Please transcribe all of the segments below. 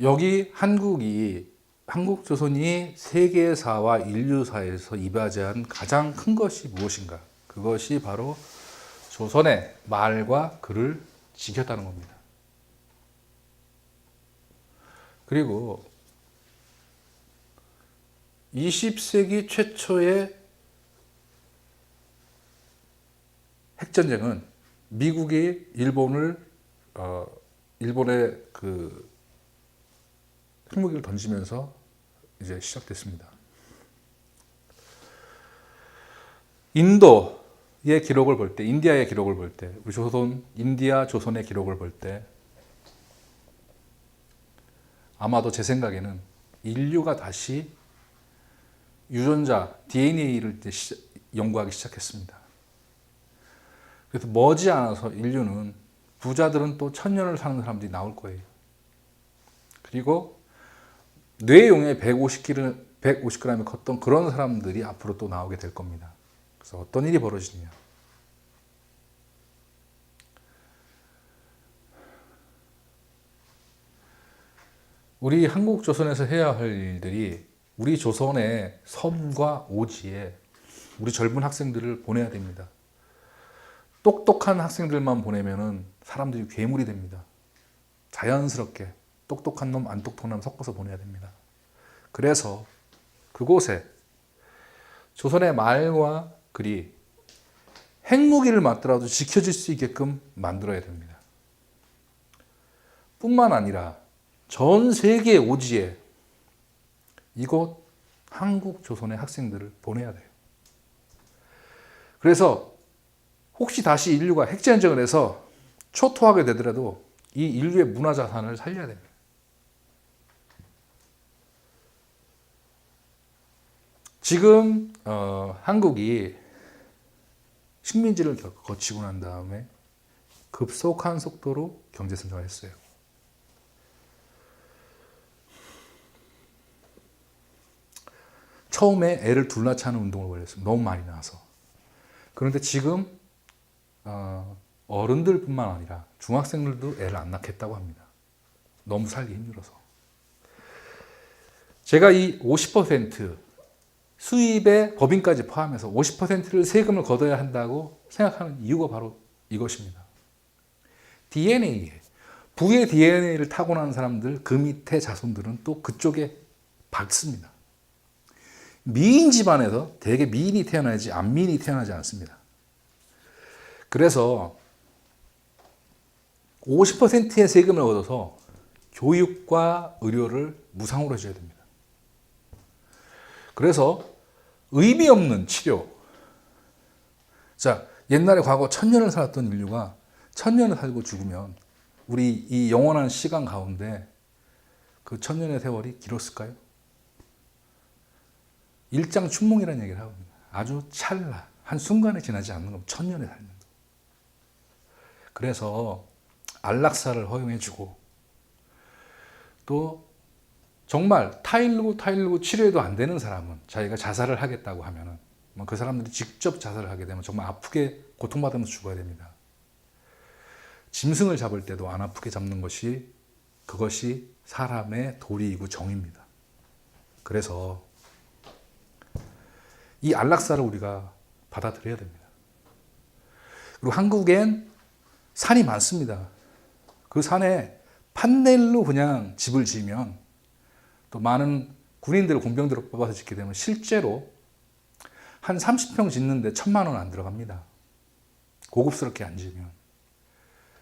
여기 한국이 한국 조선이 세계사와 인류사에서 이바지한 가장 큰 것이 무엇인가? 그것이 바로 조선의 말과 글을 지켰다는 겁니다. 그리고 20세기 최초의 핵전쟁은 미국이 일본을 어, 일본의 그 핵무기를 던지면서 이제 시작됐습니다. 인도의 기록을 볼 때, 인디아의 기록을 볼 때, 우리 조선, 인디아, 조선의 기록을 볼 때, 아마도 제 생각에는 인류가 다시 유전자, DNA를 연구하기 시작했습니다. 그래서 머지않아서 인류는 부자들은 또 천년을 사는 사람들이 나올 거예요. 그리고 뇌용에 150g, 150g이 컸던 그런 사람들이 앞으로 또 나오게 될 겁니다. 그래서 어떤 일이 벌어지냐. 우리 한국 조선에서 해야 할 일들이 우리 조선의 섬과 오지에 우리 젊은 학생들을 보내야 됩니다. 똑똑한 학생들만 보내면은 사람들이 괴물이 됩니다. 자연스럽게 똑똑한 놈, 안 똑똑한 놈 섞어서 보내야 됩니다. 그래서 그곳에 조선의 말과 글이 핵무기를 맞더라도 지켜질 수 있게끔 만들어야 됩니다. 뿐만 아니라 전 세계 오지에 이곳 한국 조선의 학생들을 보내야 돼요. 그래서 혹시 다시 인류가 핵전쟁을 해서 초토하게 되더라도 이 인류의 문화 자산을 살려야 됩니다. 지금 어, 한국이 식민지를 겨- 거치고 난 다음에 급속한 속도로 경제 성장을 했어요. 처음에 애를 둘러 차는 운동을 벌였어요. 너무 많이 나와서. 그런데 지금 어, 어른들뿐만 아니라 중학생들도 애를 안 낳겠다고 합니다. 너무 살기 힘들어서. 제가 이 50% 수입의 법인까지 포함해서 50%를 세금을 걷어야 한다고 생각하는 이유가 바로 이것입니다. DNA에 부의 DNA를 타고난 사람들 그 밑에 자손들은 또 그쪽에 받습니다. 미인 집안에서 대개 미인이 태어나지 안미인이 태어나지 않습니다. 그래서 50%의 세금을 걷어서 교육과 의료를 무상으로 해줘야 됩니다. 그래서 의미 없는 치료. 자, 옛날에 과거 천년을 살았던 인류가 천년을 살고 죽으면 우리 이 영원한 시간 가운데 그 천년의 세월이 길었을까요? 일장춘몽이라는 얘기를 하거든요. 아주 찰나, 한순간에 지나지 않는 건 천년에 거. 그래서 안락사를 허용해주고 또 정말 타일르고 타일르고 치료해도 안 되는 사람은 자기가 자살을 하겠다고 하면은 뭐그 사람들이 직접 자살을 하게 되면 정말 아프게 고통받으면서 죽어야 됩니다. 짐승을 잡을 때도 안 아프게 잡는 것이 그것이 사람의 도리이고 정입니다. 그래서 이 안락사를 우리가 받아들여야 됩니다. 그리고 한국엔 산이 많습니다. 그 산에 판넬로 그냥 집을 지으면 또 많은 군인들을 공병들을 뽑아서 짓게 되면 실제로 한 30평 짓는데 천만 원 안 들어갑니다. 고급스럽게 안 지으면.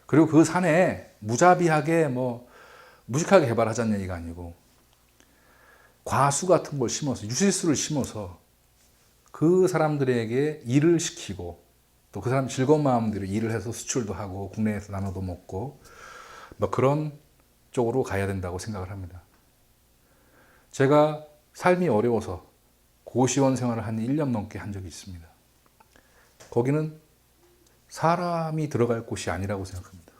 그리고 그 산에 무자비하게 뭐 무식하게 개발하자는 얘기가 아니고 과수 같은 걸 심어서 유실수를 심어서 그 사람들에게 일을 시키고 또 그 사람 즐거운 마음대로 일을 해서 수출도 하고 국내에서 나눠도 먹고 뭐 그런 쪽으로 가야 된다고 생각을 합니다. 제가 삶이 어려워서 고시원 생활을 한 1년 넘게 한 적이 있습니다. 거기는 사람이 들어갈 곳이 아니라고 생각합니다.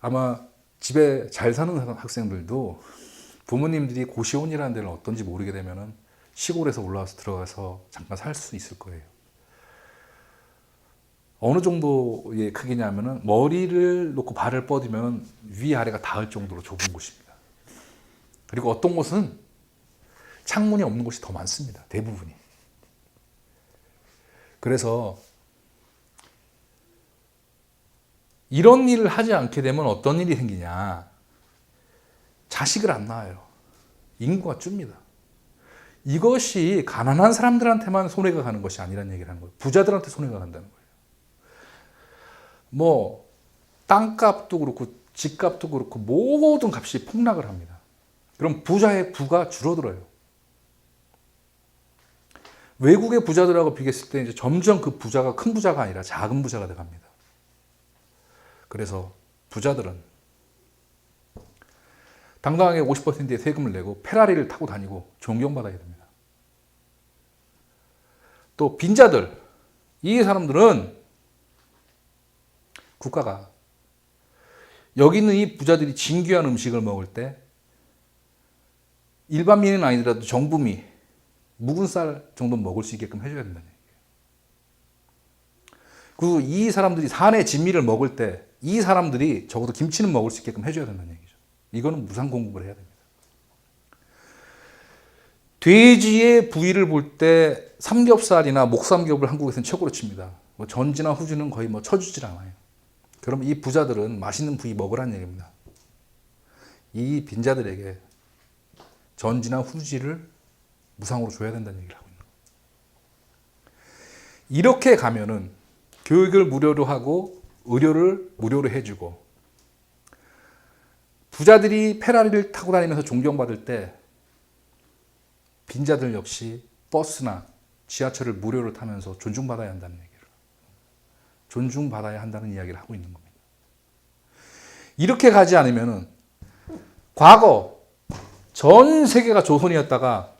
아마 집에 잘 사는 학생들도 부모님들이 고시원이라는 데를 어떤지 모르게 되면은 시골에서 올라와서 들어가서 잠깐 살 수 있을 거예요. 어느 정도의 크기냐면은 머리를 놓고 발을 뻗으면 위아래가 닿을 정도로 좁은 곳입니다. 그리고 어떤 곳은 창문이 없는 곳이 더 많습니다. 대부분이. 그래서 이런 일을 하지 않게 되면 어떤 일이 생기냐. 자식을 안 낳아요. 인구가 줍니다. 이것이 가난한 사람들한테만 손해가 가는 것이 아니라는 얘기를 하는 거예요. 부자들한테 손해가 간다는 거예요. 뭐 땅값도 그렇고 집값도 그렇고 모든 값이 폭락을 합니다. 그럼 부자의 부가 줄어들어요. 외국의 부자들하고 비교했을 때 이제 점점 그 부자가 큰 부자가 아니라 작은 부자가 돼 갑니다. 그래서 부자들은 당당하게 50%의 세금을 내고 페라리를 타고 다니고 존경받아야 됩니다. 또 빈자들, 이 사람들은 국가가 여기 있는 이 부자들이 진귀한 음식을 먹을 때 일반민은 아니더라도 정부미 묵은 쌀 정도 먹을 수 있게끔 해줘야 된다는 얘기예요. 그리고 이 사람들이 산의 진미를 먹을 때 이 사람들이 적어도 김치는 먹을 수 있게끔 해줘야 된다는 얘기죠. 이거는 무상 공급을 해야 됩니다. 돼지의 부위를 볼 때 삼겹살이나 목삼겹을 한국에서는 최고로 칩니다. 뭐 전지나 후지는 거의 뭐 쳐주질 않아요. 그럼 이 부자들은 맛있는 부위 먹으라는 얘기입니다. 이 빈자들에게 전지나 후지를 무상으로 줘야 된다는 얘기를 하고 있는 거예요. 이렇게 가면은 교육을 무료로 하고 의료를 무료로 해주고 부자들이 페라리를 타고 다니면서 존경받을 때 빈자들 역시 버스나 지하철을 무료로 타면서 존중받아야 한다는 얘기를 존중받아야 한다는 이야기를 하고 있는 겁니다. 이렇게 가지 않으면은 과거 전 세계가 조선이었다가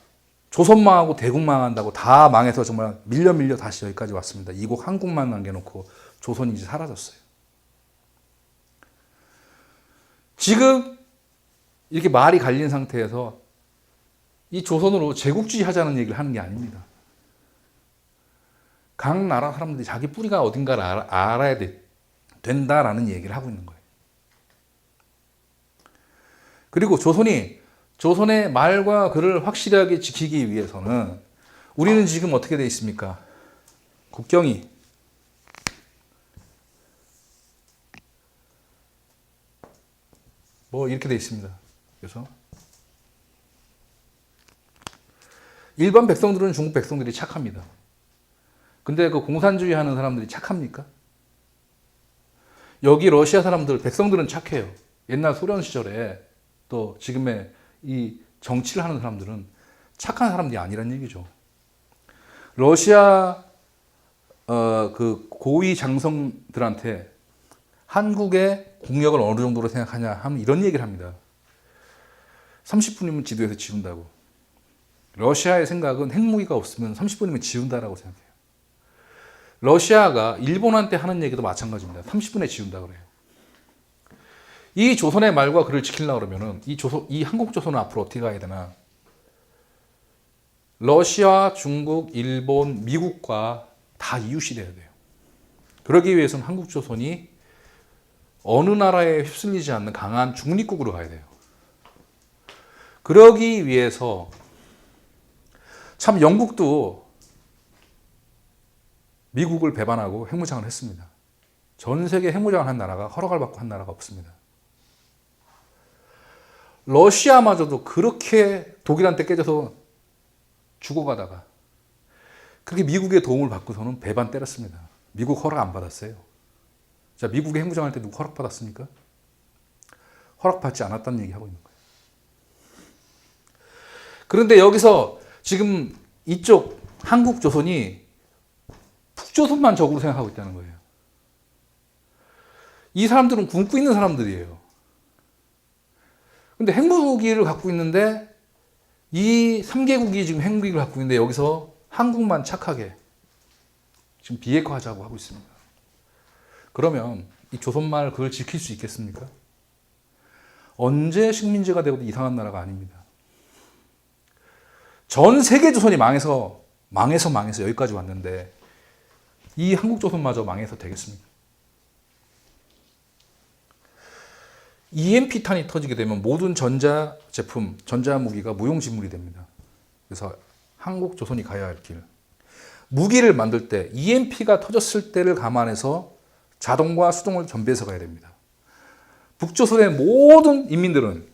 조선 망하고 대국 망한다고 다 망해서 정말 밀려 밀려 다시 여기까지 왔습니다. 이국 한국만 남겨놓고 조선이 이제 사라졌어요. 지금 이렇게 말이 갈린 상태에서 이 조선으로 제국주의 하자는 얘기를 하는 게 아닙니다. 각 나라 사람들이 자기 뿌리가 어딘가를 알아, 알아야 돼, 된다라는 얘기를 하고 있는 거예요. 그리고 조선이 조선의 말과 글을 확실하게 지키기 위해서는 우리는 지금 어떻게 되어 있습니까? 국경이 뭐 이렇게 되어 있습니다. 그래서 일반 백성들은 중국 백성들이 착합니다. 근데 그 공산주의 하는 사람들이 착합니까? 여기 러시아 사람들, 백성들은 착해요. 옛날 소련 시절에 또 지금의 이 정치를 하는 사람들은 착한 사람들이 아니란 얘기죠. 러시아 어, 그 고위 장성들한테 한국의 국력을 어느 정도로 생각하냐 하면 이런 얘기를 합니다. 30분이면 지도에서 지운다고. 러시아의 생각은 핵무기가 없으면 30분이면 지운다라고 생각해요. 러시아가 일본한테 하는 얘기도 마찬가지입니다. 30분에 지운다 그래요. 이 조선의 말과 글을 지키려고 그러면은 이 조선, 이 한국 조선은 앞으로 어떻게 가야 되나? 러시아, 중국, 일본, 미국과 다 이웃이 돼야 돼요. 그러기 위해서는 한국 조선이 어느 나라에 휩쓸리지 않는 강한 중립국으로 가야 돼요. 그러기 위해서 참 영국도 미국을 배반하고 핵무장을 했습니다. 전 세계 핵무장을 한 나라가 허락을 받고 한 나라가 없습니다. 러시아마저도 그렇게 독일한테 깨져서 죽어가다가 그렇게 미국의 도움을 받고서는 배반 때렸습니다. 미국 허락 안 받았어요. 자, 미국에 핵무장할 때 누구 허락 받았습니까? 허락받지 않았다는 얘기 하고 있는 거예요. 그런데 여기서 지금 이쪽 한국 조선이 북조선만 적으로 생각하고 있다는 거예요. 이 사람들은 굶고 있는 사람들이에요. 근데 핵무기를 갖고 있는데 이 3개국이 지금 핵무기를 갖고 있는데 여기서 한국만 착하게 지금 비핵화하자고 하고 있습니다. 그러면 이 조선말 그걸 지킬 수 있겠습니까? 언제 식민지가 되고도 이상한 나라가 아닙니다. 전 세계 조선이 망해서 망해서 망해서 여기까지 왔는데 이 한국 조선마저 망해서 되겠습니까? EMP탄이 터지게 되면 모든 전자 제품, 전자 무기가 무용지물이 됩니다. 그래서 한국 조선이 가야 할 길. 무기를 만들 때 EMP가 터졌을 때를 감안해서 자동과 수동을 겸비해서 가야 됩니다. 북조선의 모든 인민들은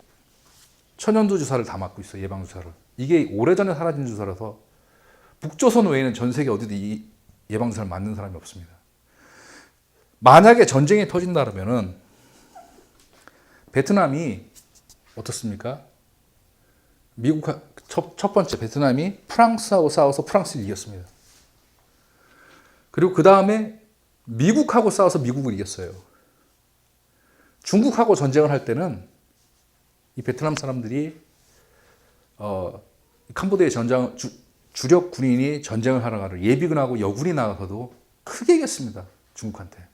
천연두 주사를 다 맞고 있어요. 예방 주사를. 이게 오래전에 사라진 주사라서 북조선 외에는 전 세계 어디도 이 예방 주사를 맞는 사람이 없습니다. 만약에 전쟁이 터진다 그러면은 베트남이 어떻습니까? 미국 첫, 첫 번째 베트남이 프랑스하고 싸워서 프랑스를 이겼습니다. 그리고 그 다음에 미국하고 싸워서 미국을 이겼어요. 중국하고 전쟁을 할 때는 이 베트남 사람들이 어, 캄보디아 전장 주, 주력 군인이 전쟁을 하러 가를 예비군하고 여군이 나가서도 크게 이겼습니다. 중국한테.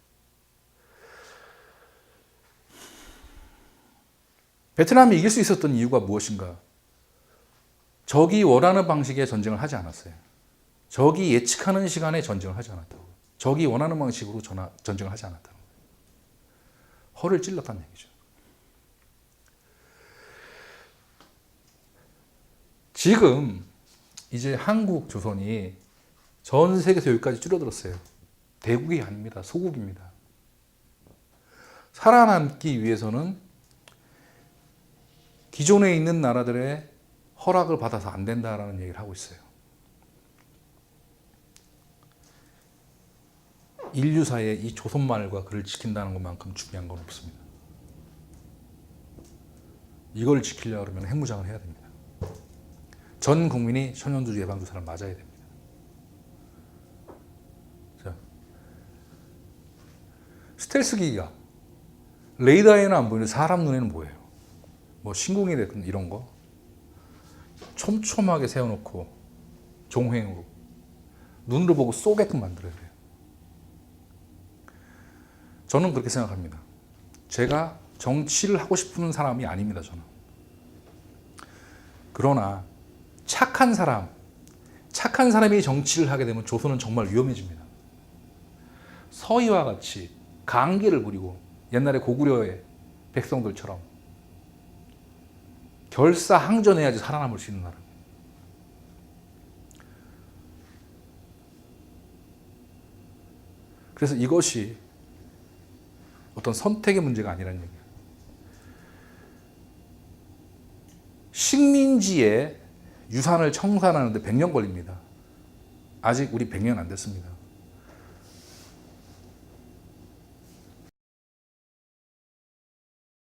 베트남이 이길 수 있었던 이유가 무엇인가? 적이 원하는 방식의 전쟁을 하지 않았어요. 적이 예측하는 시간에 전쟁을 하지 않았다고. 적이 원하는 방식으로 전화, 전쟁을 하지 거예요. 허를 찔렀다는 얘기죠. 지금 이제 한국 조선이 전 세계에서 여기까지 줄어들었어요. 대국이 아닙니다. 소국입니다. 살아남기 위해서는 기존에 있는 나라들의 허락을 받아서 안 된다라는 얘기를 하고 있어요. 인류사에 이 조선말과 그를 지킨다는 것만큼 중요한 건 없습니다. 이걸 지키려고 그러면 핵무장을 해야 됩니다. 전 국민이 천연두 예방주사를 맞아야 됩니다. 자, 스텔스 기기가 레이더에는 안 보이는데 사람 눈에는 보여요. 뭐 신궁이 됐든 이런 거 촘촘하게 세워놓고 종횡으로 눈으로 보고 쏘게끔 만들어야 돼요. 저는 그렇게 생각합니다. 제가 정치를 하고 싶은 사람이 아닙니다. 저는. 그러나 착한 사람, 착한 사람이 정치를 하게 되면 조선은 정말 위험해집니다. 서희와 같이 강계를 부리고 옛날에 고구려의 백성들처럼 결사항전해야지 살아남을 수 있는 나라. 그래서 이것이 어떤 선택의 문제가 아니라는 얘기예요. 식민지의 유산을 청산하는데 100년 걸립니다. 아직 우리 100년 안 됐습니다.